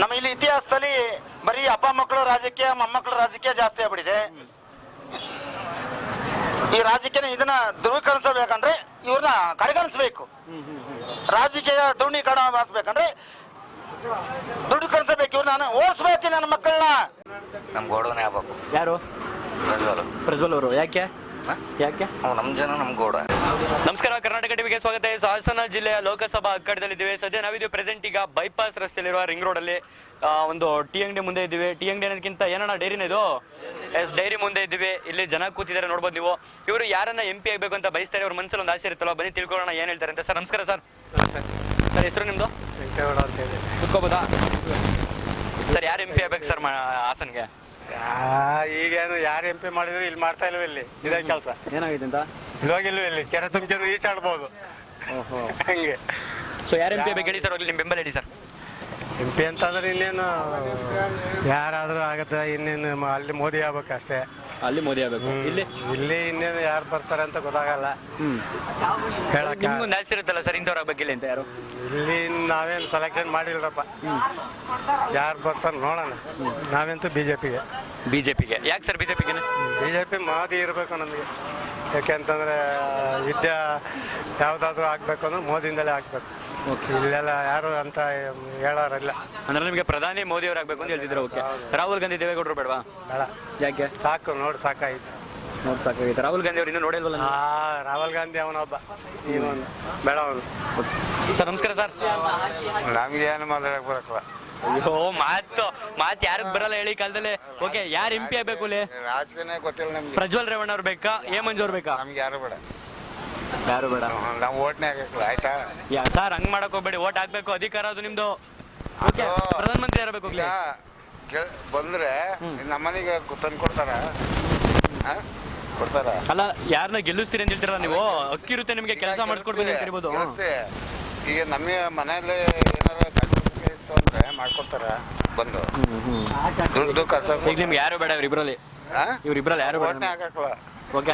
ನಮ್ಮ ಇಲ್ಲಿ ಇತಿಹಾಸದಲ್ಲಿ ಬರೀ ಅಪ್ಪ ಮಕ್ಕಳು ರಾಜಕೀಯ ಮೊಮ್ಮಕ್ಕಳು ರಾಜಕೀಯ ಜಾಸ್ತಿ ಆಗ್ಬಿಟ್ಟಿದೆ. ಈ ರಾಜಕೀಯ ಇದನ್ನ ಧ್ರುವೀಕರಿಸಬೇಕಂದ್ರೆ ಇವ್ರನ್ನ ಕಡೆಗಣಿಸ್ಬೇಕು. ರಾಜಕೀಯ ಧ್ರುವೀಕರಣ ಮಾಡಿಸ್ಬೇಕಂದ್ರೆ ದೃಢೀಕರಿಸಬೇಕು ಇವ್ರನ್ನ ನಾನು ಓಡಿಸ್ಬೇಕು ನನ್ನ ಮಕ್ಕಳನ್ನ. ನಮ್ಗೆ ಓಡೋನೇ ಆಗ್ಬೇಕು. ಯಾರು? ಪ್ರಜ್ವಲ್ ಪ್ರಜ್ವಲ್ ಅವರು. ಯಾಕೆ? ಯಾಕೆ? ಅವ್ ನಮ್ ಜನ ನಮ್ ಗೋಡ. ನಮಸ್ಕಾರ ಕರ್ನಾಟಕ ಟಿವಿಗೆ ಸ್ವಾಗತ. ಇದು ಹಾಸನ ಜಿಲ್ಲೆಯ ಲೋಕಸಭಾ ಅಕ್ಕಡದಲ್ಲಿ ಅಖಾಡದಲ್ಲಿದ್ದೀವಿ ಸದ್ಯ ನಾವಿದ್ದೀವಿ ಪ್ರೆಸೆಂಟ್ ಈಗ ಬೈಪಾಸ್ ರಸ್ತೆಯಲ್ಲಿರುವ ರಿಂಗ್ ರೋಡ್ ಅಲ್ಲಿ. ಆ, ಒಂದು ಟೀ ಅಂಗಡಿ ಮುಂದೆ ಇದ್ದೀವಿ. ಟೀ ಅಂಗಡಿ ಅನ್ನೋದಕ್ಕಿಂತ ಏನಣ್ಣ ಡೈರಿನ ಇದು? ಎಸ್ ಡೈರಿ ಮುಂದೆ ಇದ್ದೀವಿ. ಇಲ್ಲಿ ಜನ ಕೂತಿದ್ದಾರೆ ನೋಡ್ಬೋದು ನೀವು. ಇವರು ಯಾರನ್ನ ಎಂ ಪಿ ಆಗಬೇಕು ಅಂತ ಬಯಸ್ತಾರೆ ಅವ್ರ ಮನಸ್ಸಲ್ಲಿ ಒಂದು ಆಸೆ ಇರುತ್ತಲ್ಲ ಬನ್ನಿ ತಿಳ್ಕೊಳ್ಳೋಣ ಏನ್ ಹೇಳ್ತಾರೆ ಅಂತ. ಸರ್ ನಮಸ್ಕಾರ ಸರ್. ಸರ್ ಹೆಸರು ನಿಮ್ದು? ವೆಂಕಟೇಗೌಡ ಅಂತ ಹೇಳಿ. ಕುತ್ಕೋಬೋದಾ ಸರ್ ಯಾರು ಎಂ ಪಿ ಆಗ್ಬೇಕು ಸರ್ ಹಾಸನ್ಗೆ? ಈಗೇನು ಯಾರು ಎಂ ಪಿ ಮಾಡಿದ್ರು ಇಲ್ಲಿ ಮಾಡ್ತಾ ಇಲ್ವ ಇಲ್ಲಿ? ಇದೇ ಕೆಲಸ. ಏನಾಗಿದೆ ಅಂತ? ಇವಾಗಿಲ್ವ ಇಲ್ಲಿ? ಕೆರೆ ತುಂಬಿದ್ರು ಈಚಾಡ್ಬೋದು ಹಂಗೆ. ಸೊ ಯಾರು ಎಂ ಪಿ ಹೇಳಿ ಸರ್ ಅಲ್ಲಿ ನಿಮ್ಮ ಬೆಂಬಲ ಹೇಳಿ ಸರ್ ಎಂ ಪಿ ಅಂತಂದ್ರೆ ಇನ್ನೇನು ಯಾರಾದ್ರೂ ಆಗತ್ತೆ ಇನ್ನೇನು ಮ- ಅಲ್ಲಿ ಮೋದಿ ಆಗ್ಬೇಕು ಅಷ್ಟೇ ಅಲ್ಲಿ ಮೋದಿ ಆಗ್ಬೇಕು. ಇಲ್ಲಿ ಇಲ್ಲಿ ಇನ್ನೇನು ಯಾರು ಬರ್ತಾರೆ ಅಂತ ಗೊತ್ತಾಗಲ್ಲ. ಹ್ಮ್. ಹೇಳಕ್ಕೆ ನಿಮ್ಗೊಂದು ಆಸೆ ಇರುತ್ತಲ್ಲ ಸರ್ ಇಂಥವ್ರ ಬಗ್ಗೆ ಅಂತ ಯಾರು? ಇಲ್ಲಿ ನಾವೇನು ಸೆಲೆಕ್ಷನ್ ಮಾಡಿಲ್ರಪ್ಪ ಯಾರು ಬರ್ತಾರೆ ನೋಡೋಣ. ನಾವಂತೂ ಬಿ ಜೆ ಪಿಗೆ ಬಿಜೆಪಿಗೆ. ಯಾಕೆ ಸರ್ ಬಿಜೆಪಿಗೆ ಬಿ ಜೆ ಪಿ ಮೋದಿ ಇರಬೇಕು ನಮಗೆ. ಯಾಕೆಂತಂದ್ರೆ ವಿದ್ಯಾ ಯಾವುದಾದ್ರೂ ಆಗಬೇಕು ಅಂದ್ರೆ ಮೋದಿಯಿಂದಲೇ ಆಗಬೇಕು. ಇಲ್ಲೆಲ್ಲ ಯಾರು ಅಂತ ಹೇಳೋರಿಲ್ಲ. ಅಂದ್ರೆ ನಿಮಗೆ ಪ್ರಧಾನಿ ಮೋದಿ ಅವ್ರು ಆಗ್ಬೇಕು ಅಂತ ಹೇಳ್ತಿದ್ರು ಓಕೆ. ರಾಹುಲ್ ಗಾಂಧಿ ದೇವೇಗೌಡರು ಬೇಡವಾ? ಬೇಡ. ಯಾಕೆ? ಸಾಕು ನೋಡಿ ಸಾಕಾಯ್ತು. ನೋಡಿ ಸಾಕಾಗಿತ್ತು ರಾಹುಲ್ ಗಾಂಧಿ ಅವ್ರು ಇನ್ನೂ ನೋಡಿಲ್ವಲ್ಲ ಆ ರಾಹುಲ್ ಗಾಂಧಿ ಅವನೊಬ್ಬ. ಇವನು. ಬೇಡ ಅವನು. ಸರ್ ನಮಸ್ಕಾರ ಸರ್. ನಮ್ಗೆ ಏನು ಮಾತಾಡಕ್ ಬರಕಲ್ಲ. ಅಯ್ಯೋ ಮಾತು ಮಾತು ಯಾರಿಗೆ ಬರಲ್ಲ ಹೇಳಿ ಕಾಲದಲ್ಲಿ. ಓಕೆ ಯಾರು ಎಂ ಪಿ ಆಗ್ಬೇಕು ರಾಜಕೀಯ ಗೊತ್ತಿಲ್ಲ ನಮ್ಗೆ. ಪ್ರಜ್ವಲ್ ರೇವಣ್ಣ ಅವ್ರು ಬೇಕಾ? ಏ ಮಂಜು ಅವ್ರು ಬೇಕಾ? ನಮ್ಗೆ ಯಾರು ಬೇಡ. ಯಾರು ಬೇಡ? ನಾವು ಓಟ್ನೇ ಆಗಬೇಕು ಆಯ್ತಾ? ಯಾ ಸರ್ ಹಂಗ್ ಮಾಡಕ್ ಹೋಗ್ಬೇಡಿ ಓಟ್ ಹಾಕ್ಬೇಕು ಅಧಿಕಾರ ಅದು ನಿಮ್ದು. ಓಕೆ ಪ್ರಧಾನ ಮಂತ್ರಿ ಯಾರಬೇಕು ಈಗ ಬಂದ್ರೆ ನಮ್ಮನಿಗೆ ತಂದು ಕೊಡ್ತಾರ? ಆ? ಕೊಡ್ತಾರ? ಅಲ್ಲ ಯಾರನ್ನ ಗೆಲ್ಲಿಸ್ತೀರಿ ಅಂತ ಹೇಳ್ತೀರಲ್ಲ ನೀವು? ಅಕ್ಕಿ ಇರುತ್ತೆ ನಿಮಗೆ ಕೆಲಸ ಮಾಡಿಸ್ಕೊಡ್ಬೇಕು ಅಂತ ಗೆಲ್ಸ್ತೆ. ಈಗ ನಮ್ಮ ಮನೆಯಲ್ಲಿ ಏನಾರ ಇತ್ತು ಅಂದ್ರೆ ಮಾಡ್ಕೊಡ್ತಾರ ಬಂದು. ದುಡ್ಡು ಕಸ ಈಗ ನಿಮ್ಗೆ ಯಾರು ಬೇಡ ಇವ್ರಿಬ್ರಲ್ಲಿ? ಇವ್ರಿಬ್ರಲ್ಲಿ ಯಾರು ಬೇಡ ಓಟ್ನೇ ಹಾಕಕ್ಲ. ಓಕೆ.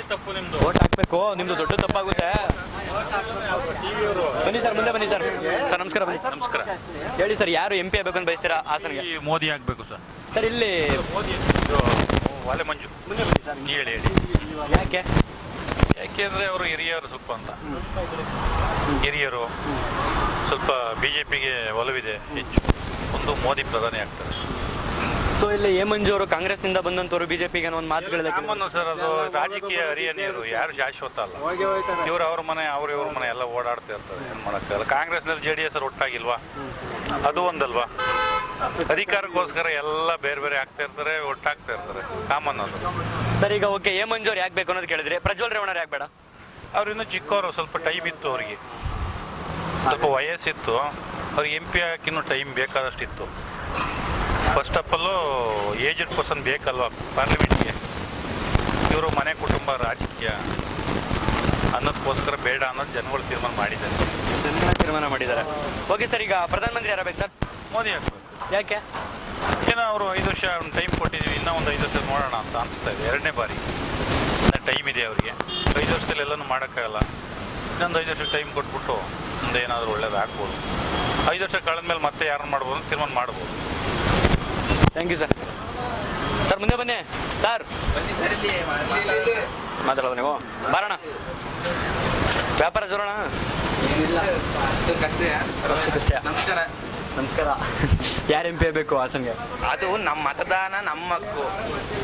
ಓಟ್ ಹಾಕ್ಬೇಕು. ನಿಮ್ದು ದೊಡ್ಡ ತಪ್ಪಾಗುತ್ತೆ. ಬನ್ನಿ ಸರ್ ಮುಂದೆ ಬನ್ನಿ ಸರ್. ಸರ್ ನಮಸ್ಕಾರ ಬನ್ನಿ. ನಮಸ್ಕಾರ. ಹೇಳಿ ಸರ್ ಯಾರು ಎಂ ಪಿ ಆಗ್ಬೇಕು ಅಂತ ಬಯಸ್ತೀರಾ ಹಾಸನ್ಗೆ? ಈ ಮೋದಿ ಆಗಬೇಕು ಸರ್. ಸರ್ ಇಲ್ಲಿ ಮೋದಿ ಇದು ವಾಲೆ ಮಂಜು. ಹೇಳಿ ಹೇಳಿ. ಯಾಕೆ? ಯಾಕೆಂದ್ರೆ ಅವರು ಹಿರಿಯರು ಸ್ವಲ್ಪ ಅಂತ. ಹಿರಿಯರು ಸ್ವಲ್ಪ ಬಿಜೆಪಿಗೆ ಒಲವಿದೆ ಹೆಚ್ಚು. ಒಂದು ಮೋದಿ ಪ್ರಧಾನಿ ಆಗ್ತಾರೆ. ಸೊ ಇಲ್ಲಿ ಹೇಮಂಜು ಅವರು ಕಾಂಗ್ರೆಸ್ನಿಂದ ಬಂದಂತವರು ಬಿಜೆಪಿಗೆ ಅನ್ನೋ ಒಂದು ಮಾತುಗಳಿದೆ ಸಾಮಾನ್ಯ ಸರ್ ಅದು ರಾಜಕೀಯ ಹರಿಯನೀಯರು ಯಾರು ಶಾಶ್ವತ ಅಲ್ಲ. ಇವ್ರು ಅವ್ರ ಮನೆ ಅವ್ರ ಇವ್ರ ಮನೆ ಎಲ್ಲ ಓಡಾಡ್ತಾ ಇರ್ತಾರೆ ಏನ್ ಮಾಡಕ್ಕಾಗಲ್ಲ ಕಾಂಗ್ರೆಸ್ನಲ್ಲಿ ಜೆ ಡಿ ಎಸ್ ಒಟ್ಟಾಗಿಲ್ವಾ ಅದು ಒಂದಲ್ವಾ? ಅಧಿಕಾರಕ್ಕೋಸ್ಕರ ಎಲ್ಲ ಬೇರೆ ಬೇರೆ ಆಗ್ತಾ ಇರ್ತಾರೆ ಒಟ್ಟಾಗ್ತಾ ಇರ್ತಾರೆ. ಕಾಮನ್ ಅದು ಸರ್ ಈಗ ಓಕೆ ಹೇಮಂಜು ಮಂಜು ಅವ್ರು ಯಾಕೆ ಬೇಕು ಅನ್ನೋದು ಕೇಳಿದ್ರೆ. ಪ್ರಜ್ವಲ್ ರೇವಣ್ಣ ಯಾಕೆ ಬೇಡ? ಅವ್ರು ಇನ್ನೂ ಚಿಕ್ಕವರು ಸ್ವಲ್ಪ ಟೈಮ್ ಇತ್ತು ಅವರಿಗೆ. ಸ್ವಲ್ಪ ವಯಸ್ಸಿತ್ತು. ಅವ್ರಿಗೆ ಎಂ ಪಿ ಹಾಕಿನ್ನೂ time ಬೇಕಾದಷ್ಟಿತ್ತು. First of all aged person ಬೇಕಲ್ವಾ? ಪಾರ್ಲಿಮೆಂಟ್ಗೆ ಇವರು ಮನೆ ಕುಟುಂಬ ರಾಜಕೀಯ. ಅನ್ನೋದಕ್ಕೋಸ್ಕರ ಬೇಡ ಅನ್ನೋದು ಜನಗಳು ತೀರ್ಮಾನ ಮಾಡಿದ್ದಾರೆ. ತೀರ್ಮಾನ ಮಾಡಿದ್ದಾರೆ. ಓಕೆ ಸರ್ ಈಗ ಪ್ರಧಾನಮಂತ್ರಿ ಯಾರಾಗಬೇಕು ಸರ್? ಮೋದಿ ಯಾಕೆ? ಏನೋ ಅವರು ಐದು ವರ್ಷ ಟೈಮ್ ಕೊಟ್ಟಿದ್ದೀವಿ ಇನ್ನೂ ಒಂದು ಐದು ವರ್ಷ ನೋಡೋಣ ಅಂತ ಅನಿಸ್ತಾ ಇದೆ. ಎರಡನೇ ಬಾರಿ. ಟೈಮ್ ಇದೆ ಅವರಿಗೆ. ಐದು ವರ್ಷದಲ್ಲಿ ಎಲ್ಲನೂ ಮಾಡೋಕ್ಕಾಗಲ್ಲ. ಇನ್ನೊಂದು ಐದು ವರ್ಷ ಟೈಮ್ ಕೊಟ್ಬಿಟ್ಟು ಮುಂದೆ ಏನಾದರೂ ಒಳ್ಳೇದು ಹಾಕ್ಬೋದು ಐದು ವರ್ಷ ಕಳೆದ್ಮೇಲೆ ಮತ್ತೆ ಯಾರನ್ನು ಮಾಡ್ಬೋದು ತೀರ್ಮಾನ ಮಾಡ್ಬೋದು. ಥ್ಯಾಂಕ್ ಯು ಸರ್ ಸರ್ ಮುಂದೆ ಬನ್ನಿ. ಸರ್ ಮಾತಾಡೋದು ನೀವು? ಬರೋಣ ವ್ಯಾಪಾರ ಜೋರೋಣ. ನಮಸ್ಕಾರ ನಮಸ್ಕಾರ. ಯಾರು ಎಂ ಪಿ ಆಗಬೇಕು ಹಾಸನ್ಗೆ? ಅದು ನಮ್ಮ ಮತದಾನ ನಮ್ಮ ಹಕ್ಕು.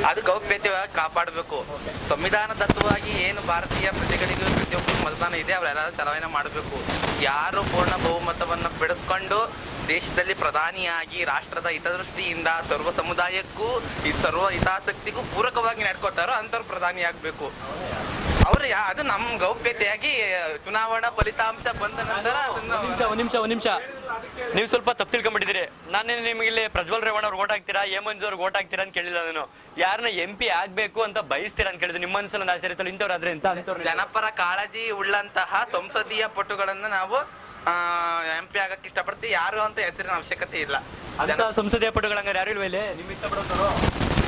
ಅದು ಗೌಪ್ಯತೆ ಕಾಪಾಡಬೇಕು. ಸಂವಿಧಾನದತ್ತವಾಗಿ ಏನು ಭಾರತೀಯ ಪ್ರಜೆಗಳಿಗೂ ಪ್ರತಿಯೊಬ್ಬರು ಮತದಾನ ಇದೆ ಅವರೆಲ್ಲರೂ ಚಲಾವಣೆ ಮಾಡಬೇಕು. ಯಾರು ಪೂರ್ಣ ಬಹುಮತವನ್ನು ಪಡೆದುಕೊಂಡು ದೇಶದಲ್ಲಿ ಪ್ರಧಾನಿಯಾಗಿ ರಾಷ್ಟ್ರದ ಹಿತದೃಷ್ಟಿಯಿಂದ ಸರ್ವ ಸಮುದಾಯಕ್ಕೂ ಈ ಸರ್ವ ಹಿತಾಸಕ್ತಿಗೂ ಪೂರಕವಾಗಿ ನಡ್ಕೋತಾರೋ ಅಂಥವ್ರು ಪ್ರಧಾನಿ ಆಗ್ಬೇಕು. ಅವ್ರು ಯಾ ಅದು ನಮ್ಮ ಗೌಪ್ಯತೆಯಾಗಿ ಚುನಾವಣಾ ಫಲಿತಾಂಶ ಬಂದ ನಂತರ ಅದನ್ನ ಒಂದು ನಿಮಿಷ ಒಂದ್ ನಿಮಿಷ ನೀವು ಸ್ವಲ್ಪ ತಪ್ಪು ತಿಳ್ಕೊಂಡ್ಬಿಟ್ಟಿದ್ದೀರಿ. ನಾನೇನು ನಿಮಗೆ ಇಲ್ಲಿ ಪ್ರಜ್ವಲ್ ರೇವಣ್ಣ ಅವ್ರಿಗೆ ಓಟ್ ಹಾಕ್ತೀರಾ ಎ ಮಂಜು ಅವ್ರಿಗೆ ಓಟ್ ಹಾಕ್ತೀರಾ ಅಂತ ಕೇಳಿಲ್ಲ ನಾನು. ಯಾರನ್ನ ಎಂ ಪಿ ಆಗ್ಬೇಕು ಅಂತ ಬಯಸ್ತೀರಾ ಅಂತ ಕೇಳಿದ್ರು ನಿಮ್ಮ ಮನಸ್ಸಲ್ಲಿ ಆಚರಿಸಲು ಇಂಥವ್ರು ಆದ್ರೆ ಅಂತ ಜನಪರ ಕಾಳಜಿ ಉಳ್ಳಂತಹ ಸಂಸದೀಯ ಪಟುಗಳನ್ನು ನಾವು ಎಂ ಪಿ ಆಗಕ್ಕೆ ಇಷ್ಟಪಡ್ತಿ ಯಾರು ಅಂತ ಹೆಸರಿನ ಅವಶ್ಯಕತೆ ಇಲ್ಲ. ಅಂತ ಸಂಸದೀಯ ಪಟುಗಳಂಗಾರೆ ಯಾರು ಇಲ್ವಾ ಇಲ್ಲಿ? ನಿಮ್ ಇಷ್ಟಪಡೋರು?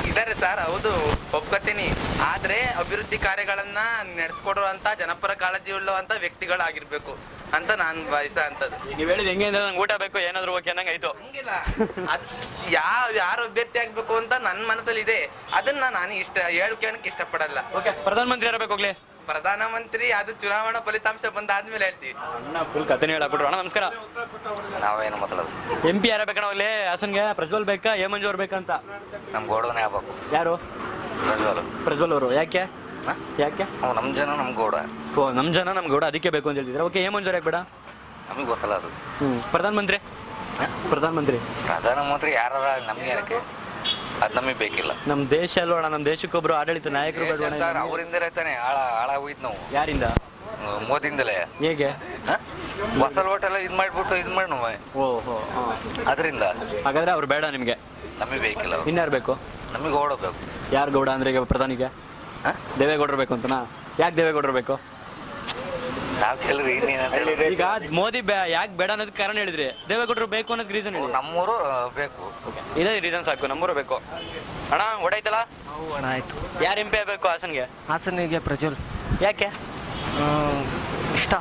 ಇದಾರೆ ಸರ್ ಹೌದು. ಒಪ್ಕೋತೀನಿ. ಆದ್ರೆ ಅಭಿವೃದ್ಧಿ ಕಾರ್ಯಗಳನ್ನ ನಡೆಸ್ಕೊಡುವಂತ ಜನಪರ ಕಾಳಜಿ ಉಳ್ಳುವಂತ ವ್ಯಕ್ತಿಗಳಾಗಿರ್ಬೇಕು ಅಂತ ನಾನು ಬಯಸ ಅಂತದ್ದು ನೀವ್ ಹೇಳಿದ್ ಹೆಂಗೆ ಅಂದ್ರೆ ನಂಗೆ ಊಟ ಬೇಕು ಏನಾದ್ರು ಓಕೆ ಅನ್ನಂಗ್ ಆಯ್ತು. ಹಂಗಿಲ್ಲ. ಅದ್ ಯಾವ ಯಾರು ಅಭ್ಯರ್ಥಿ ಆಗ್ಬೇಕು ಅಂತ ನನ್ನ ಮನಸ್ಸಲ್ಲಿ ಇದೆ ಅದನ್ನ ನಾನು ಇಷ್ಟ ಹೇಳ್ಕೊಳಕ್ ಇಷ್ಟಪಡಲ್ಲ. ಓಕೆ ಪ್ರಧಾನಮಂತ್ರಿ ಇರಬೇಕು ಹೋಗ್ಲಿ? ಪ್ರಧಾನಮಂತ್ರಿ ಅದು ಚುನಾವಣಾ ಫಲಿತಾಂಶ ಬಂದಾದ್ಮೇಲೆ ಹೇಳ್ತೀವಿ. ಅಣ್ಣ ಫುಲ್ ಕಥೆನೇ ಹೇಳಕ್ಬಿಟ್ರು. ಅಣ್ಣ ನಮಸ್ಕಾರ. ನಾವೇನು ಮಾತಾಡೋದು ಎಂ ಪಿ ಯಾರ ಬೇಕಣ್ಣ ಅಲ್ಲಿ ಹಾಸನ್ಗೆ? ಪ್ರಜ್ವಲ್ ಬೇಕಾ? ಹೇಮಂಜೂರ್ ಮಂಜು ಅವ್ರು ಬೇಕಂತ ನಮ್ ಗೋಡನೇ ಆಗ್ಬೇಕು. ಯಾರು? ಪ್ರಜ್ವಲ್. ಪ್ರಜ್ವಲ್ ಅವರು. ಯಾಕೆ? ಹಾ? ಯಾಕೆ? ಅವ್ ನಮ್ಮ ಜನ ನಮ್ ಗೋಡ. ಓ ನಮ್ ಜನ ನಮ್ಗೆ ಗೌಡ. ಅದಕ್ಕೆ ಬೇಕು ಅಂತ ಹೇಳ್ತಿದ್ರೆ ಓಕೆ ಮಂಜು ಅವ್ರು ಯಾಕೆ ಬೇಡ? ನಮಗೆ ಗೊತ್ತಲ್ಲ ಅದು. ಹ್ಮ್. ಪ್ರಧಾನಮಂತ್ರಿ ಮಂತ್ರಿ? ಪ್ರಧಾನಮಂತ್ರಿ ಪ್ರಧಾನಮಂತ್ರಿ ಯಾರ ನಮ್ಗೆ ಏನಕ್ಕೆ ಅದು ನಮಗೆ ಬೇಕಿಲ್ಲ. ನಮ್ ದೇಶ ಅಲ್ವಣ ನಮ್ ದೇಶಕ್ಕೊಬ್ರು ಆಡಳಿತ ನಾಯಕರು ಅವರಿಂದ ಅವರಿಂದಲೇ ತಾನೆ ಹಾಳ ಹಾಳಾಗೋಯ್ತು ನಾವು. ಯಾರಿಂದ? ಮೋದಿಂದಲೇ ಹೇಗೆ? ಹಾ? ಹೊಸ ಓಟೆಲ್ಲ ಇದು ಮಾಡಿಬಿಟ್ಟು ಇದು ಮಾಡಿ ನಾವು ಓಹೋ ಅದರಿಂದ. ಹಾಗಾದ್ರೆ ಅವ್ರು ಬೇಡ ನಿಮ್ಗೆ. ನಮಗೆ ಬೇಕಿಲ್ಲ ಅವ್ರು. ಇನ್ಯಾರು ಬೇಕು? ನಮಗೆ ಓಡಬೇಕು ಯಾರು ಗೌಡ ಅಂದ್ರೆ ಈಗ ಪ್ರಧಾನಿಗೆ? ಹಾ? ದೇವೇಗೌಡರು ಬೇಕು ಅಂತನಾ? ಯಾಕೆ ದೇವೇಗೌಡರು ಬೇಕು? ನಾವು ಕೆಲವ್ರು ಈಗ ಮೋದಿ ಯಾಕೆ ಬೇಡ ಅನ್ನೋದಕ್ಕೆ ಕಾರಣ ಹೇಳಿದ್ರಿ. ದೇವೇಗೌಡರು ಬೇಕು ಅನ್ನೋದು ರೀಸನ್ ಹೇಳಿ. ನಮ್ಮೂರು ಬೇಕು. ಇದೇ ರೀಸನ್ ಸಾಕು ನಮ್ಮೂರು ಬೇಕು. ಅಣ್ಣ ಓಡಾಯ್ತಲ್ಲ? ಅಣ್ಣ ಆಯ್ತು ಯಾರು ಎಂ ಪಿ ಆಗಬೇಕು ಹಾಸನ್ಗೆ? ಹಾಸನಿಗೆ ಪ್ರಜ್ವಲ್. ಯಾಕೆ? ಇಷ್ಟ.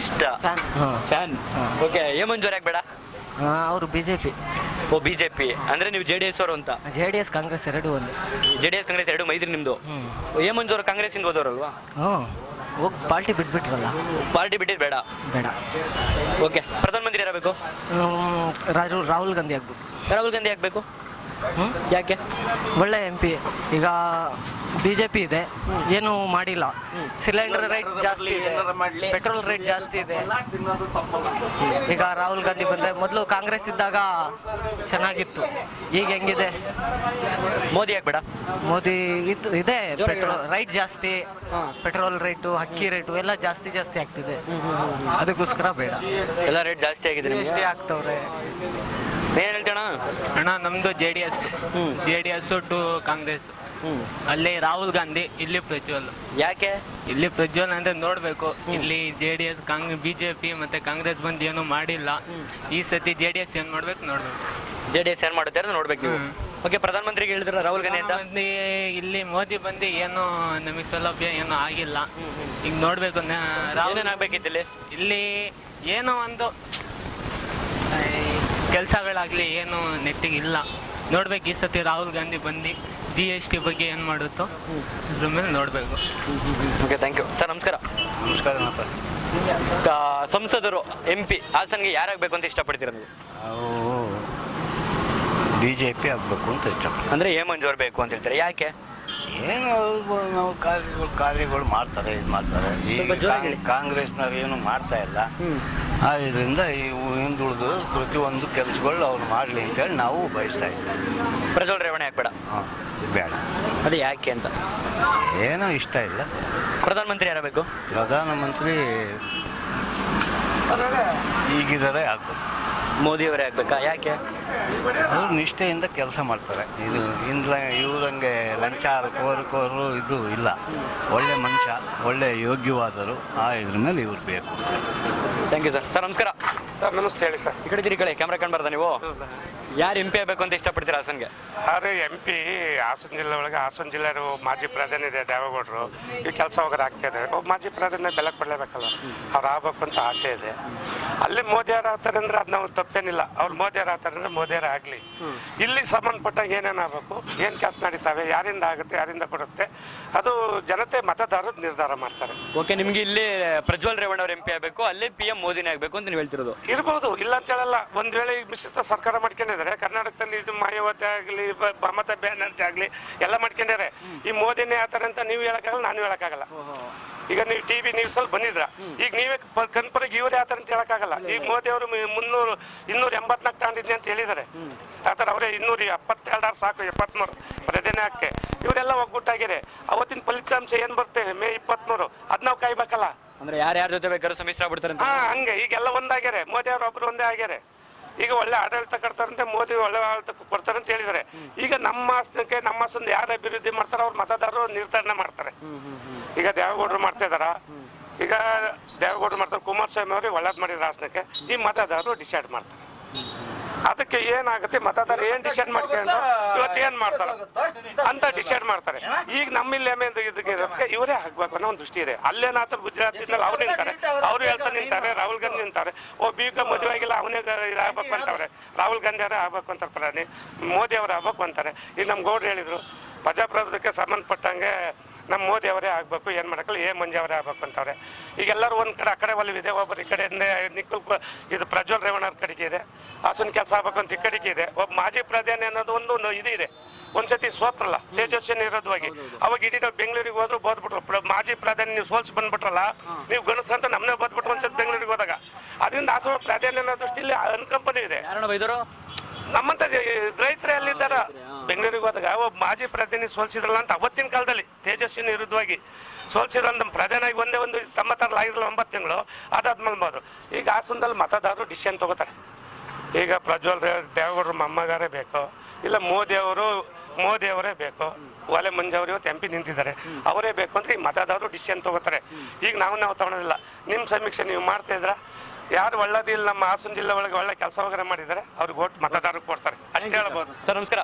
ಇಷ್ಟ. ಫ್ಯಾನ್ ಫ್ಯಾನ್ ಓಕೆ ಮಂಜೂರ್ ಯಾಕೆ ಬೇಡ. ಅವರು B J P oh BJP. ಅಂದ್ರೆ ನೀವು ಜೆ ಡಿ ಎಸ್ ಅವರು ಅಂತ? ಜೆ ಡಿ ಎಸ್ ಕಾಂಗ್ರೆಸ್ ಎರಡು ಒಂದು. ಜೆ ಡಿ ಎಸ್ ಕಾಂಗ್ರೆಸ್ ಎರಡು ಮೈತ್ರಿ ನಿಮ್ದು? ಎ ಮಂಜೂರ್ ಕಾಂಗ್ರೆಸ್ ಇಂದ ಹೋದವರಲ್ವಾ? ಹ್ಞೂ. ಹೋಗಿ ಪಾರ್ಟಿ ಬಿಟ್ಬಿಟ್ರಲ್ಲ. ಪಾರ್ಟಿ ಬಿಟ್ಟಿದ್ ಬೇಡ? ಬೇಡ. ಓಕೆ ಪ್ರಧಾನಮಂತ್ರಿ ಯಾರಬೇಕು ರಾಹುಲ್ ಗಾಂಧಿ ಆಗ್ಬೇಕು. ರಾಹುಲ್ ಗಾಂಧಿ ಆಗ್ಬೇಕು? ಯಾಕೆ? ಒಳ್ಳೆ ಎಂ ಪಿ. ಈಗ ಬಿ ಜೆ ಪಿ ಇದೆ. ಏನು ಮಾಡಿಲ್ಲ. ಸಿಲಿಂಡರ್ ರೇಟ್ ಜಾಸ್ತಿ ಇದೆ. ಪೆಟ್ರೋಲ್ ರೇಟ್ ಜಾಸ್ತಿ ಇದೆ. ಈಗ ರಾಹುಲ್ ಗಾಂಧಿ ಬಂದರೆ ಮೊದಲು ಕಾಂಗ್ರೆಸ್ ಇದ್ದಾಗ ಚೆನ್ನಾಗಿತ್ತು. ಈಗ ಹೆಂಗಿದೆ? ಮೋದಿ ಆಗ್ಬೇಡ ಬೇಡ? ಮೋದಿ ಇದು ಇದೆ. ಪೆಟ್ರೋಲ್ ರೈಟ್ ಜಾಸ್ತಿ. ಪೆಟ್ರೋಲ್ ರೇಟು ಅಕ್ಕಿ ರೇಟು ಎಲ್ಲ ಜಾಸ್ತಿ ಜಾಸ್ತಿ ಆಗ್ತಿದೆ. ಅದಕ್ಕೋಸ್ಕರ ಬೇಡ. ಎಲ್ಲ ರೇಟ್ ಜಾಸ್ತಿ ಆಗಿದೆ ಎಷ್ಟೇ ಆಗ್ತವ್ರೆ. ಏನ್ ಅಣ್ಣ ನಮ್ದು J D S J D S to Congress. ಅಲ್ಲಿ ರಾಹುಲ್ ಗಾಂಧಿ ಇಲ್ಲಿ ಪ್ರಜ್ವಲ್. ಯಾಕೆ? ಇಲ್ಲಿ ಪ್ರಜ್ವಲ್ ಅಂದ್ರೆ ನೋಡ್ಬೇಕು. ಇಲ್ಲಿ J D S Cong BJP ಮತ್ತೆ ಕಾಂಗ್ರೆಸ್ ಬಂದು ಏನು ಮಾಡಿಲ್ಲ. ಈ ಸತಿ ಜೆ ಡಿ ಎಸ್ ಏನ್ ಮಾಡ್ಬೇಕು ನೋಡ್ಬೇಕು. ಜೆ ಡಿ ಎಸ್ ಏನ್ ಮಾಡುತ್ತೆ ಅಂತ ನೋಡ್ಬೇಕು ನೀವು. ಓಕೆ ಪ್ರಧಾನಮಂತ್ರಿಗೆ ಹೇಳಿದ್ರ ರಾಹುಲ್ ಗಾಂಧಿ ಅಂತ? ಬಂದು ಇಲ್ಲಿ ಮೋದಿ ಬಂದು ಏನು ನಮಗೆ ಸೌಲಭ್ಯ ಏನು ಆಗಿಲ್ಲ. ಈಗ ನೋಡ್ಬೇಕು. ರಾಹುಲ್ ಏನಾಗ್ಬೇಕಿತ್ತು ಇಲ್ಲಿ? ಇಲ್ಲಿ ಏನೋ ಒಂದು ಕೆಲಸಗಳಾಗ್ಲಿ ಏನು ನೆಟ್ಟಿಗೆ ಇಲ್ಲ ನೋಡ್ಬೇಕು ಈ ಸತಿ ರಾಹುಲ್ ಗಾಂಧಿ ಬಂದು ಜಿ ಎಸ್ ಟಿ ಬಗ್ಗೆ ಏನು ಮಾಡುತ್ತೋ ಇದ್ರ ಮೇಲೆ ನೋಡಬೇಕು. ಓಕೆ ಥ್ಯಾಂಕ್ ಯು ಸರ್ ನಮಸ್ಕಾರ. ಆ, ಸಂಸದರು ಎಂ ಪಿ ಹಾಸನ್ಗೆ ಯಾರಾಗಬೇಕು ಅಂತ ಇಷ್ಟಪಡ್ತೀರ ನೀವು? ಬಿ ಜೆ ಪಿ ಆಗಬೇಕು ಅಂತ ಇಷ್ಟ ಅಂದ್ರೆ ಎ ಮಂಜು ಅವ್ರು ಬೇಕು ಅಂತ ಹೇಳ್ತಾರೆ? ಯಾಕೆ? ಏನು ಅವ್ರು ನಾವು ಕಾರ್ಯಗಳು ಕಾರ್ಯಗಳು ಮಾಡ್ತಾರೆ ಇದು ಮಾಡ್ತಾರೆ. ಈಗ ಸ್ವಲ್ಪ ಜೋರಾಗಿ ಹೇಳಿ. ಕಾಂಗ್ರೆಸ್ನವ್ರು ಏನು ಮಾಡ್ತಾ ಇಲ್ಲ. ಆದ್ದರಿಂದ ಈ ಇವು ಹಿಂದುಳಿದು ಪ್ರತಿಯೊಂದು ಕೆಲಸಗಳು ಅವ್ರು ಮಾಡಲಿ ಅಂತೇಳಿ ನಾವು ಬಯಸ್ತಾ ಇದ್ದೀವಿ ಪ್ರಜ್ವಲ್ ರೇವಣಿ ಹಾಕ್ಬೇಡ ಬೇಡ? ಹಾಂ ಬೇಡ. ಅದು ಯಾಕೆ ಅಂತ? ಏನೋ ಇಷ್ಟ ಇಲ್ಲ. ಪ್ರಧಾನಮಂತ್ರಿ ಯಾರಬೇಕು ಪ್ರಧಾನಮಂತ್ರಿ ಈಗಿದ್ದಾರೆ ಆಗ್ಬೇಕು ಮೋದಿ ಆಗಬೇಕಾ? ಯಾಕೆ? ಅವರು ನಿಷ್ಠೆಯಿಂದ ಕೆಲಸ ಮಾಡ್ತಾರೆ. ಇದು ಇಂದ್ಲ ಇವ್ರಂಗೆ ಲಂಚ ಕೋರು ಕೋರು ಇದು ಇಲ್ಲ. ಒಳ್ಳೆ ಮನುಷ್ಯ, ಒಳ್ಳೆ ಯೋಗ್ಯವಾದರು ಆ ಇದ್ರ ಮೇಲೆ ಇವ್ರು ಬೇಕು. ಥ್ಯಾಂಕ್ ಯು ಸರ್ ಸರ್ ನಮಸ್ಕಾರ. ಸರ್ ನಮಸ್ತೆ ಹೇಳಿ ಸರ್. ಈ ಕಡೆ ತಿರುಗಿ ಕಡೆ ಕ್ಯಾಮ್ರಾ ಕಂಡ್ಬಾರ್ದ ನೀವು? ಯಾರು ಎಂ ಪಿ ಆಗಬೇಕು ಅಂತ ಇಷ್ಟಪಡ್ತೀರಾ ಹಾಸನ್ಗೆ? ಆದರೆ ಎಂ ಪಿ ಹಾಸನ ಜಿಲ್ಲೆ ಒಳಗೆ ಹಾಸನ ಜಿಲ್ಲೆ ಮಾಜಿ ಪ್ರಧಾನಿ ಇದೆ ದೇವೇಗೌಡರು. ಈ ಕೆಲಸ ಹೋಗೋರು ಆಗ್ತಿದ್ದಾರೆ ಒಬ್ಬ ಮಾಜಿ ಪ್ರಧಾನಿ ಬೆಲೆ ಕೊಡಲೇಬೇಕಲ್ಲ. ಅವ್ರು ಆಗ್ಬೇಕು ಅಂತ ಆಸೆ ಇದೆ. ಅಲ್ಲಿ ಮೋದಿಯವ್ರು ಆಗ್ತಾರೆ ಅಂದ್ರೆ ಅದು ನಾವು ತಪ್ಪೇನಿಲ್ಲ. ಅವ್ರು ಮೋದಿಯವ್ರು ಆಗ್ತಾರೆ ಅಂದ್ರೆ ಮೋದಿಯವ್ರು ಆಗಲಿ. ಇಲ್ಲಿ ಸಂಬಂಧಪಟ್ಟಾಗ ಏನೇನು ಆಗಬೇಕು? ಏನು ಕೆಲಸ ನಡೀತಾವೆ? ಯಾರಿಂದ ಆಗುತ್ತೆ? ಯಾರಿಂದ ಕೊಡುತ್ತೆ? ಅದು ಜನತೆ ಮತದಾರರು ನಿರ್ಧಾರ ಮಾಡ್ತಾರೆ. ಓಕೆ ನಿಮಗೆ ಇಲ್ಲಿ ಪ್ರಜ್ವಲ್ ರೇವಣ್ಣ ಅವ್ರು ಎಂ ಪಿ ಆಗಬೇಕು. ಅಲ್ಲಿ ಪಿ ಎಂ ಮೋದಿನೇ ಆಗಬೇಕು ಅಂತ ನೀವು ಹೇಳ್ತಿರೋದು. ಇರ್ಬೋದು ಇಲ್ಲ ಅಂತ ಹೇಳಲ್ಲ. ಒಂದ್ ವೇಳೆ ಈ ಮಿಶ್ರಿತ ಸರ್ಕಾರ ಮಾಡ್ಕೊಂಡಿದ್ದಾರೆ ಕರ್ನಾಟಕದಲ್ಲಿ ಇದು ಮಾಯಾವತಿ ಆಗ್ಲಿ ಮಮತಾ ಬ್ಯಾನರ್ಜಿ ಆಗಲಿ ಎಲ್ಲ ಮಾಡ್ಕೊಂಡಿದ್ದಾರೆ. ಈ ಮೋದಿನೇ ಆತರ ಅಂತ ನೀವು ಹೇಳಕ್ಕಾಗಲ್ಲ ನಾನು ಹೇಳಕ್ಕಾಗಲ್ಲ. ಈಗ ನೀವು ಟಿವಿ ನ್ಯೂಸ್ ಅಲ್ಲಿ ಬಂದಿದ್ರ ಈಗ ನೀವೇ ಕನ್ಪರಿಗೆ ಇವ್ರು ಆತರ ಅಂತ ಹೇಳಕ್ಕಾಗಲ್ಲ. ಈಗ ಮೋದಿ ಅವರು ಮುನ್ನೂರು ಇನ್ನೂರ ಎಂಬತ್ನಾಲ್ಕು ತಗೊಂಡಿದ್ನಿ ಅಂತ ಹೇಳಿದ್ದಾರೆ. ಆತರ ಅವರೇ ಇನ್ನೂರ ಎಪ್ಪತ್ತೆರಡು ಸಾಕು ಎಪ್ಪತ್ಮೂರು ಪ್ರತಿದಿನಕ್ಕೆ. ಇವರೆಲ್ಲ ಒಗ್ಗುಟ್ಟಾಗಿದೆ ಅವತ್ತಿನ ಫಲಿತಾಂಶ ಏನ್ ಬರ್ತೇವೆ ಮೇ ಇಪ್ಪತ್ಮೂರು. ಅದ್ ನಾವು ಕಾಯ್ಬೇಕಲ್ಲ. ಅಂದ್ರೆ ಯಾರ್ಯಾರ ಜೊತೆ ಬೇಕಾದ್ರೂ ಸಮ್ಮಿಶ್ರ ಆಗ್ಬಿಡ್ತಾರೆ ಅಂತ? ಹಾ ಹಂಗೆ. ಈಗೆಲ್ಲ ಒಂದಾಗ್ಯಾರೆ ಮೋದಿ ಅವ್ರು ಒಬ್ರು ಒಂದೇ ಆಗ್ಯಾರೆ. ಈಗ ಒಳ್ಳೆ ಆಡಳಿತ ಕೊಡ್ತಾರಂತೆ ಮೋದಿ ಒಳ್ಳೆ ಆಡಳಿತ ಕೊಡ್ತಾರಂತ ಹೇಳಿದ್ದಾರೆ ಈಗ ನಮ್ಮ ಹಾಸನಕ್ಕೆ ನಮ್ಮ ಹಾಸನ ಯಾರು ಅಭಿವೃದ್ಧಿ ಮಾಡ್ತಾರೋ ಅವ್ರ ಮತದಾರರು ನಿರ್ಧಾರಣೆ ಮಾಡ್ತಾರೆ. ಈಗ ದೇವೇಗೌಡರು ಮಾಡ್ತಾ ಇದಾರ? ಈಗ ದೇವೇಗೌಡರು ಮಾಡ್ತಾರೆ ಕುಮಾರಸ್ವಾಮಿ ಅವ್ರಿಗೆ ಒಳ್ಳೇದು ಮಾಡಿದ್ರ ಹಾಸನಕ್ಕೆ ಈ ಮತದಾರರು ಡಿಸೈಡ್ ಮಾಡ್ತಾರೆ. ಅದಕ್ಕೆ ಏನಾಗುತ್ತೆ? ಮತದಾರ ಏನ್ ಡಿಸೈಡ್ ಮಾಡ್ಕೊಂಡು ಇವತ್ತು ಏನ್ ಮಾಡ್ತಾರೆ? ಅಂತ ಡಿಸೈಡ್ ಮಾಡ್ತಾರೆ. ಈಗ ನಮ್ಮಿಲ್ಲ ಎಮ್ಮೆ ಇದಕ್ಕೆ ಇರೋದಕ್ಕೆ ಇವರೇ ಆಗ್ಬೇಕು ಅನ್ನೋ ಒಂದು ದೃಷ್ಟಿ ಇದೆ. ಅಲ್ಲೇನಾದ್ರು ಗುಜರಾತಿನಲ್ಲಿ ಅವ್ರು ನಿಂತಾರೆ. ಅವ್ರು ಹೇಳ್ತಾ ನಿಂತಾರೆ ರಾಹುಲ್ ಗಾಂಧಿ ನಿಂತಾರೆ. ಓ ಬಿ ಕೆ ಮದುವೆ ಆಗಿಲ್ಲ ಅವನೇ ಆಗ್ಬೇಕು ಅಂತವ್ರೆ. ರಾಹುಲ್ ಗಾಂಧಿ ಅವರೇ ಆಗ್ಬೇಕು ಅಂತಾರೆ ಪ್ರಧಾನಿ ಮೋದಿ ಅವರು ಆಗ್ಬೇಕು ಅಂತಾರೆ. ಈಗ ನಮ್ಮ ಗೌಡ್ರು ಹೇಳಿದ್ರು ಪ್ರಜಾಪ್ರಭುತ್ವಕ್ಕೆ ಸಂಬಂಧಪಟ್ಟಂಗೆ ನಮ್ಮ ಮೋದಿ ಅವರೇ ಆಗಬೇಕು, ಏನು ಮಾಡಕ್ಕಲ್ಲ, ಏ ಮಂಜು ಅವರೇ ಆಗ್ಬೇಕು ಅಂತವ್ರೆ. ಈಗೆಲ್ಲರೂ ಒಂದು ಕಡೆ, ಆ ಕಡೆ ಒಲವಿದೆ ಒಬ್ಬರು ಈ ಕಡೆ ನಿಖಿಲ್ ಇದು ಪ್ರಜ್ವಲ್ ರೇವಣ್ಣ ಅವ್ರ ಕಡೆಗೆ ಇದೆ. ಹಾಸನ ಕೆಲಸ ಆಗ್ಬೇಕು ಅಂತ ಈ ಕಡೆಗೆ ಇದೆ. ಒಬ್ಬ ಮಾಜಿ ಪ್ರಧಾನಿ ಅನ್ನೋದು ಒಂದು ಇದು ಇದೆ. ಒಂದ್ಸತಿ ಸೋತ್ರಲ್ಲ ತೇಜಸ್ವಿನಿ ಇರೋದ್ವಾಗಿ ಅವಾಗ ಇಡೀ ನಾವು ಬೆಂಗಳೂರಿಗೆ ಹೋದ್ರು ಬೋದ್ಬಿಟ್ರು. ಮಾಜಿ ಪ್ರಧಾನಿ ನೀವು ಸೋಲ್ಸಿ ಬಂದ್ಬಿಟ್ರಲ್ಲ, ನೀವು ಗಣಸ್ರಂತ ನಮ್ಮನ್ನೇ ಬೋದ್ಬಿಟ್ರು ಒಂದ್ಸತಿ ಬೆಂಗಳೂರಿಗೆ ಹೋದಾಗ. ಅದರಿಂದ ಹಾಸನ ಪ್ರಧಾನಿ ಅನ್ನೋ ದೃಷ್ಟಿಯಲ್ಲಿ ಅನ್ಕಂಪನಿ ಇದೆ. ನಮ್ಮಂತ ರೈತರು ಎಲ್ಲಿದ್ದಾರ ಬೆಂಗಳೂರಿಗೆ ಹೋದಾಗ ಒಬ್ಬ ಮಾಜಿ ಪ್ರಧಾನಿ ಸೋಲ್ಸಿದ್ರಲ್ಲ ಅಂತ ಅವತ್ತಿನ ಕಾಲದಲ್ಲಿ ತೇಜಸ್ವಿನಿ ವಿರುದ್ಧವಾಗಿ ಸೋಲ್ಸಿದ್ರಂತ ನಮ್ಮ ಪ್ರಧಾನಿಯಾಗಿ ಒಂದೇ ಒಂದು ತಮ್ಮತ್ತಾರಲ್ಲ ಆಗಿರಲ್ಲ ಒಂಬತ್ತು ತಿಂಗಳು, ಅದಾದ್ಮೇಲೆ ಬಂದರು ಈಗ ಹಾಸನದಲ್ಲಿ ಮತದಾರರು ಡಿಸಿಷನ್ ತಗೋತಾರೆ. ಈಗ ಪ್ರಜ್ವಲ್ ದೇವೇಗೌಡರು ಮೊಮ್ಮಗಾರೇ ಬೇಕು, ಇಲ್ಲ ಮೋದಿ ಅವರು, ಮೋದಿ ಅವರೇ ಬೇಕು. ಒಲೆ ಮಂಜು ಅವರು ಇವತ್ತು ಎಂ ಪಿ ನಿಂತಿದ್ದಾರೆ. ಅವರೇ ಬೇಕು ಅಂತ ಈ ಮತದಾರರು ಡಿಸಿಷನ್ ತಗೋತಾರೆ. ಈಗ ನಾವು ನಾವು ತಗೊಳೋದಿಲ್ಲ. ನಿಮ್ಮ ಸಮೀಕ್ಷೆ ನೀವು ಮಾಡ್ತಾ ಇದ್ರ ಯಾರು ಒಳ್ಳೇದಿಲ್ಲ ನಮ್ಮ ಹಾಸನ ಜಿಲ್ಲೆ ಒಳಗೆ ಒಳ್ಳೆ ಕೆಲಸ ವಗೇರೆ ಮಾಡಿದ್ದಾರೆ ಅವ್ರಿಗೆ ಓಟ್ ಮತದಾರರು ಕೊಡ್ತಾರೆ. ಅಷ್ಟೇ ಹೇಳ್ಬೋದು. ಸರ್ ನಮಸ್ಕಾರ.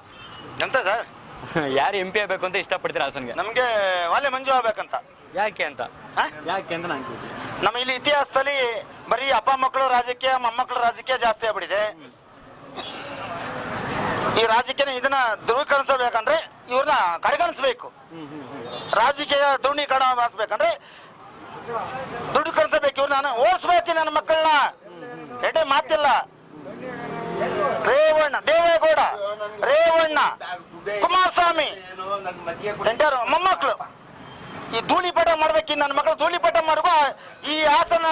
ಎಂತ ಸರ್? ಯಾರು ಎಂ ಪಿ ಆಗಬೇಕು ಅಂತ ಇಷ್ಟಪಡ್ತೀರಾ ಹಾಸನ್ಗೆ? ನಮ್ಗೆ ವಾಲೆ ಮಂಜು ಆಗ್ಬೇಕಂತ. ಯಾಕೆ ಅಂತ? ಹಾ? ಯಾಕೆ ಅಂತ ನಾನು ನಮ್ಮ ಇಲ್ಲಿ ಇತಿಹಾಸದಲ್ಲಿ ಬರೀ ಅಪ್ಪ ಮಕ್ಕಳು ರಾಜಕೀಯ ಮೊಮ್ಮಕ್ಕಳು ರಾಜಕೀಯ ಜಾಸ್ತಿ ಆಗ್ಬಿಟ್ಟಿದೆ. ಈ ರಾಜಕೀಯ ಇದನ್ನ ಧ್ರುವೀಕರಿಸಬೇಕಂದ್ರೆ ಇವ್ರನ್ನ ಕಡೆಗಣಿಸ್ಬೇಕು. ರಾಜಕೀಯ ಧ್ರುವೀಕರಣ ಮಾಡಿಸ್ಬೇಕಂದ್ರೆ ಧ್ರುವೀಕರಿಸಬೇಕು ಕಳಿಸಬೇಕು ನಾನು ಓಡಿಸ್ಬೇಕು ನನ್ನ ಮಕ್ಕಳನ್ನ. ಎಡೆ ಮಾತಿಲ್ಲ. ರೇವಣ್ಣ ದೇವೇಗೌಡ ರೇವಣ್ಣ ಕುಮಾರಸ್ವಾಮಿ ಎಂಟಾರು ಮೊಮ್ಮಕ್ಕಳು ಈ ಧೂಳಿಪಟ ಮಾಡ್ಬೇಕು ನನ್ನ ಮಕ್ಕಳು ಧೂಳಿಪಟ ಮಾಡುವ ಈ ಹಾಸನ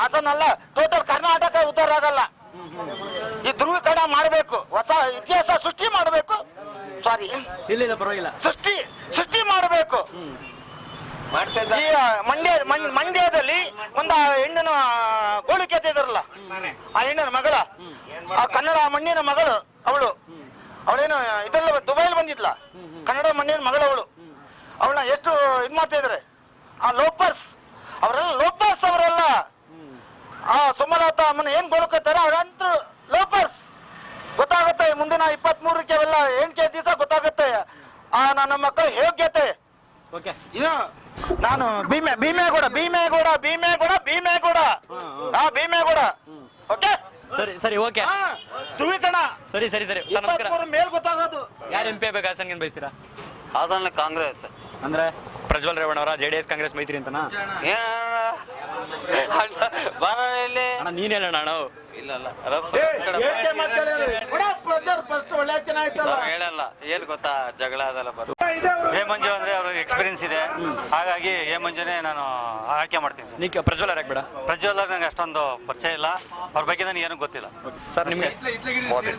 ಹಾಸನ ಅಲ್ಲ ಟೋಟಲ್ ಕರ್ನಾಟಕ ಉದ್ಧಾರ ಆಗಲ್ಲ. ಈ ಧ್ರುವೀಕರಣ ಮಾಡಬೇಕು ಹೊಸ ಇತಿಹಾಸ ಸೃಷ್ಟಿ ಮಾಡಬೇಕು. ಸಾರಿ ಇಲ್ಲ ಇಲ್ಲ ಪರವಾಗಿಲ್ಲ. ಸೃಷ್ಟಿ ಸೃಷ್ಟಿ ಮಾಡಬೇಕು. ಈ ಮಂಡ್ಯ ಮಂಡ್ಯದಲ್ಲಿ ಒಂದು ಹೆಣ್ಣಿನ ಗೋಳು ಕೇತಿದ್ರಲ್ಲ ಆ ಹೆಣ್ಣಿನ ಮಗಳ? ಆ ಕನ್ನಡ ಮಣ್ಣಿನ ಮಗಳು ಅವಳು. ಅವಳೇನು ಇದೆಲ್ಲ ದುಬೈಲಿ ಬಂದಿದ್ಲ? ಕನ್ನಡ ಮಣ್ಣಿನ ಮಗಳು ಅವಳು. ಅವಳನ್ನ ಎಷ್ಟು ಇದು ಮಾಡ್ತಾ ಇದಾರೆ? ಆ ಲೋಪರ್ಸ್. ಅವರೆಲ್ಲ ಲೋಪರ್ಸ್ ಅವರೆಲ್ಲ. ಆ ಸುಮಲತಾ ಅಮ್ಮನ ಏನ್ ಗೋಳುಕತ್ತಾರೆ ಅವರಂತೂ ಲೋಪರ್ಸ್. ಗೊತ್ತಾಗುತ್ತೆ ಮುಂದಿನ ಇಪ್ಪತ್ತ್ ಮೂರಕ್ಕೆ ಅವೆಲ್ಲ ಎಂಟಕ್ಕೆ ದಿವಸ ಗೊತ್ತಾಗುತ್ತೆ. ಆ ನನ್ನ ಮಕ್ಕಳು ಯೋಗ್ಯತೆ. ಓಕೆ. ಇನ್ನು ನಾನು ಭೀಮೆ ಭೀಮೇಗೌಡ ಭೀಮೇಗೌಡ ಭೀಮೇಗೌಡ ಭೀಮೇಗೌಡ ಹಾ ಭೀಮೇಗೌಡ ಓಕೆ ಸರಿ ಸರಿ ಓಕೆ ಹಾ ಧ್ರುವೀಕರಣ. ಸರಿ ಸರಿ ಸರಿ. ಸರ್ ನಮಸ್ಕಾರ. ಮೇಲ್ ಗೊತ್ತಾಗೋದು. ಯಾರು ಎಂ ಪಿ ಆಗಬೇಕು ಹಾಸನ್ಗೆ ಬಯಸ್ತೀರಾ? ಹಾಸನ ಕಾಂಗ್ರೆಸ್. ಅಂದ್ರೆ ಪ್ರಜ್ವಲ್ ರೇವಣ್ಣ ಅವರ ಜೆಡಿಎಸ್ ಡಿ ಎಸ್ ಕಾಂಗ್ರೆಸ್ ಮೈತ್ರಿ ಅಂತನಾ? ಬರಲ್ಲಿ ಅಣ್ಣ ನೀನ್ ಹೇಳೋಣ ಅಣ್ಣ. ಇಲ್ಲ ರಫ್ ಫಸ್ಟ್ ಒಳ್ಳೆ ಹೇಳಲ್ಲ. ಏನ್ ಗೊತ್ತಾ? ಜಗಳ ಅದೆಲ್ಲ ಎ ಮಂಜು ಅಂದ್ರೆ ಅವ್ರಿಗೆ ಎಕ್ಸ್ಪೀರಿಯನ್ಸ್ ಇದೆ. ಹಾಗಾಗಿ ಹೇ ಮಂಜುನೇ ನಾನು ಆಯ್ಕೆ ಮಾಡ್ತೀನಿ ಸರ್. ಪ್ರಜ್ವಲ್ ಯಾಕೆ ಬೇಡ? ಪ್ರಜ್ವಲ್ ನಂಗೆ ಅಷ್ಟೊಂದು ಪರಿಚಯ ಇಲ್ಲ. ಅವ್ರ ಬಗ್ಗೆ ನನಗೆ ಏನೂ ಗೊತ್ತಿಲ್ಲ. ಸರ್ ನಿಮಗೆ ಮೋದಿ.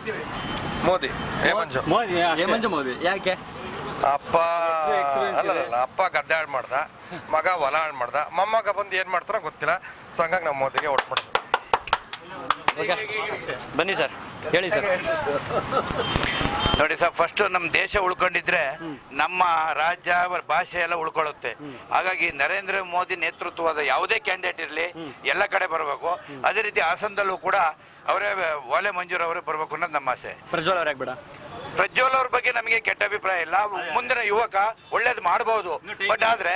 ಮೋದಿ. ಹೇಮಂಜು ಮಂಜು. ಮೋದಿ ಏ ಮಂಜು ಮೋದಿ. ಯಾಕೆ? ಅಪ್ಪ ಅಲ್ಲ ಅಪ್ಪ ಗದ್ದೆ ಹಾಳು ಮಾಡ್ದ ಮಗ ಹೊಲ ಹಾಳು ಮಾಡ್ದ. ಮೊಮ್ಮಗ ಬಂದು ಏನ್ ಮಾಡ್ತಾರೋ ಗೊತ್ತಿಲ್ಲ. ಸೊ ಹಂಗಾಗಿ ನಾವು ಮೋದಿಗೆ ಓಟ್ ಮಾಡ್ತೀವಿ. ಬನ್ನಿ ಸರ್. ಹೇಳಿ ಸರ್. ನೋಡಿ ಸರ್ ಫಸ್ಟ್ ನಮ್ಮ ದೇಶ ಉಳ್ಕೊಂಡಿದ್ರೆ ನಮ್ಮ ರಾಜ್ಯ ಭಾಷೆ ಎಲ್ಲ ಉಳ್ಕೊಳ್ಳುತ್ತೆ. ಹಾಗಾಗಿ ನರೇಂದ್ರ ಮೋದಿ ನೇತೃತ್ವದ ಯಾವುದೇ ಕ್ಯಾಂಡಿಡೇಟ್ ಇರಲಿ ಎಲ್ಲ ಕಡೆ ಬರಬೇಕು. ಅದೇ ರೀತಿ ಹಾಸನದಲ್ಲೂ ಕೂಡ ಅವರೇ ಓಲೆ ಮಂಜೂರ್ ಅವರೇ ಬರಬೇಕು ಅನ್ನೋದು ನಮ್ಮ ಆಸೆ. ಪ್ರಜ್ವಲ್ ಅವರ ಬೇಡ? ಪ್ರಜ್ವಲ್ ಅವ್ರ ಬಗ್ಗೆ ನಮಗೆ ಕೆಟ್ಟ ಅಭಿಪ್ರಾಯ ಇಲ್ಲ. ಮುಂದಿನ ಯುವಕ ಒಳ್ಳೇದು ಮಾಡಬಹುದು ಬಟ್ ಆದ್ರೆ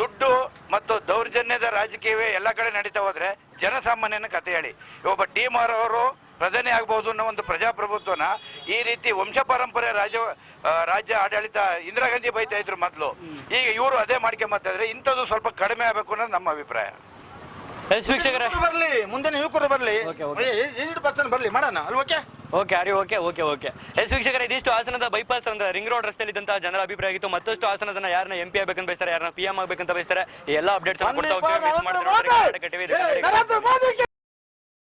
ದುಡ್ಡು ಮತ್ತು ದೌರ್ಜನ್ಯದ ರಾಜಕೀಯವೇ ಎಲ್ಲ ಕಡೆ ನಡೀತಾ ಹೋದ್ರೆ ಜನಸಾಮಾನ್ಯನ ಕತೆ ಹೇಳಿ. ಒಬ್ಬ ಟೀಮ್ ಅವರು ಪ್ರಧಾನಿ ಆಗ್ಬೋದು ಅನ್ನೋ ಒಂದು ಪ್ರಜಾಪ್ರಭುತ್ವನ ಈ ರೀತಿ ವಂಶ ಪರಂಪರೆ ರಾಜ್ಯ ರಾಜ್ಯ ಆಡಳಿತ ಇಂದಿರಾ ಗಾಂಧಿ ಬೈತಾ ಇದ್ರು ಮೊದಲು. ಈಗ ಇವರು ಅದೇ ಮಾಡ್ಕೊಂಬತ್ತಾ ಇದ್ರೆ ಇಂಥದ್ದು ಸ್ವಲ್ಪ ಕಡಿಮೆ ಆಗಬೇಕು ಅನ್ನೋದು ನಮ್ಮ ಅಭಿಪ್ರಾಯ. ಎಸ್ ವೀಕ್ಷಕರೇ. ಬರ್ಲಿ ಮುಂದೆ ಯುವಕರು ಬರ್ಲಿ Okay, okay. ಏಜ್ಡ್ ಪರ್ಸನ್ ಬರ್ಲಿ ಮಾಡೋಣ ಅಲ್ವ ಓಕೆ? ಓಕೆ ಅರಿ ಓಕೆ ಓಕೆ ಓಕೆ. ಎಸ್ ವೀಕ್ಷಕರೇ ಇದಿಷ್ಟು ಹಾಸನದ ಬೈಪಾಸ್ ಅಂದ್ರೆ ರಿಂಗ್ ರೋಡ್ ರಸ್ತೆಯಲ್ಲಿ ಇದ್ದಂತಹ ಜನರ ಅಭಿಪ್ರಾಯ ಆಗಿತ್ತು. ಮತ್ತಷ್ಟು ಹಾಸನದನ್ನ ಯಾರನ್ನ ಎಂ ಪಿ ಆಗ್ಬೇಕಂತ ಬಯಸ್ತಾರೆ ಯಾರನ್ನ ಪಿ ಎಂ ಆಗ್ಬೇಕಂತ ಬಯಸ್ತಾರೆ ಈ ಎಲ್ಲ ಅಪ್ಡೇಟ್ಸ್ ಕೊಡ್ತಾ ಹೋಗ್ತೀವಿ. ಮಿಸ್ ಮಾಡಿದ್ರೆ ಕರ್ನಾಟಕ ಟಿವಿ ನರೇಂದ್ರ ಮೋದಿಗೆ!